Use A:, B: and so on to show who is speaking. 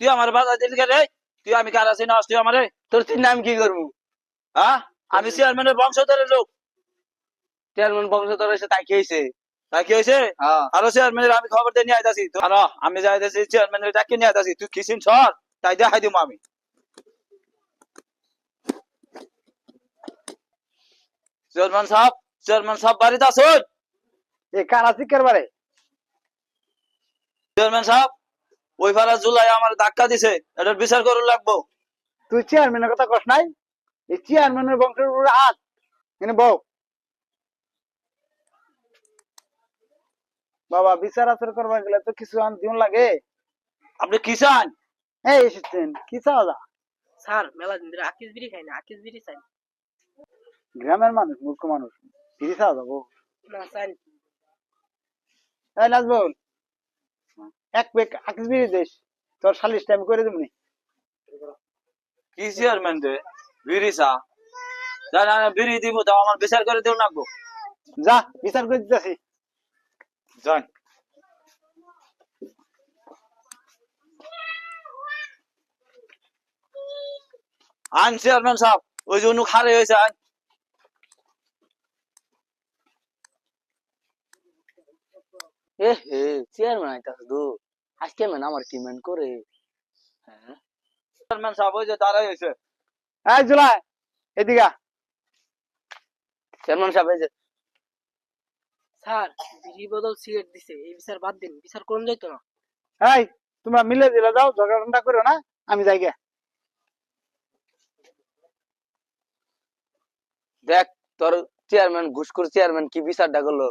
A: আমার বাধা দিলি কে রে তুই আমি কার আছি না তুই আমারে
B: তোর তিন নাম কি করব?
A: হ্যাঁ? আমি চেয়ারম্যানের বংশধরের লোক।
B: চেয়ারম্যান বংশধর এসে তাই খেয়েছে।
A: তাই কি হয়েছে
B: হ্যাঁ।
A: আরও চেয়ারম্যানের আমি খবর দিয়ে নিয়ে আইতাছি। আরও। আমি যাইতেছি চেয়ারম্যানের ডাকে নিয়ে আইতাছি। তুই কিসিন সর তাই দেখাই দিব আমি। চেয়ারম্যান সাহেব চেয়ারম্যান সাহেব বাড়িতে আসুন
B: এ কারা শিকার বারে
A: চেয়ারম্যান সাহেব ওই ফারা জুলাই আমার ধাক্কা দিছে এটার বিচার করুন লাগবো।
B: তুই চেয়ারম্যানের কথা কস নাই? এই চেয়ারম্যানের বংশের উপরে হাত এনে বউ। বাবা বিচার আচার করবার গেলে তো কিছু আন দিন লাগে।
A: আপনি কি চান?
B: এই এসেছেন কি চাওয়া যা
C: স্যার মেলা দিন ধরে আকিস বিড়ি খাই না আকিস বিড়ি চাই
B: গ্রামের মানুষ মূর্খ মানুষ ফিরি চাওয়া যাব
C: না চাই
B: এই নাজবুল এক পেক আকিস বিড়ি দেশ। তোর সালিশ টাইম করে দেবনি
A: কি চেয়ারম্যান রে? বিড়ি চা। না না না, বিড়ি দিব তাও আমার বিচার করে দেও লাগবো
B: যা বিচার করে দিতেছি।
A: যান। আন চেয়ারম্যান সাহেব ওই জন্য খারে হয়েছে আন।
B: এ হে চেয়ারম্যান আইতাছে দু আজকে ম্যান আমার করে?
A: চেয়ারম্যান সাহেব ওই যে দাঁড়াই হয়েছে
B: এই জুলাই এদিকে চেয়ারম্যান সাহেব এই যে।
C: স্যার বিড়ি বদল সিগারেট দিছে এই বিচার বাদ দিন বিচার করুন যাইতো না।
B: এই তোমরা মিলে দিলে যাও ঝগড়া করো না আমি যাই গে। দেখ তোর চেয়ারম্যান ঘুষখোর চেয়ারম্যান কি বিচারটা করল?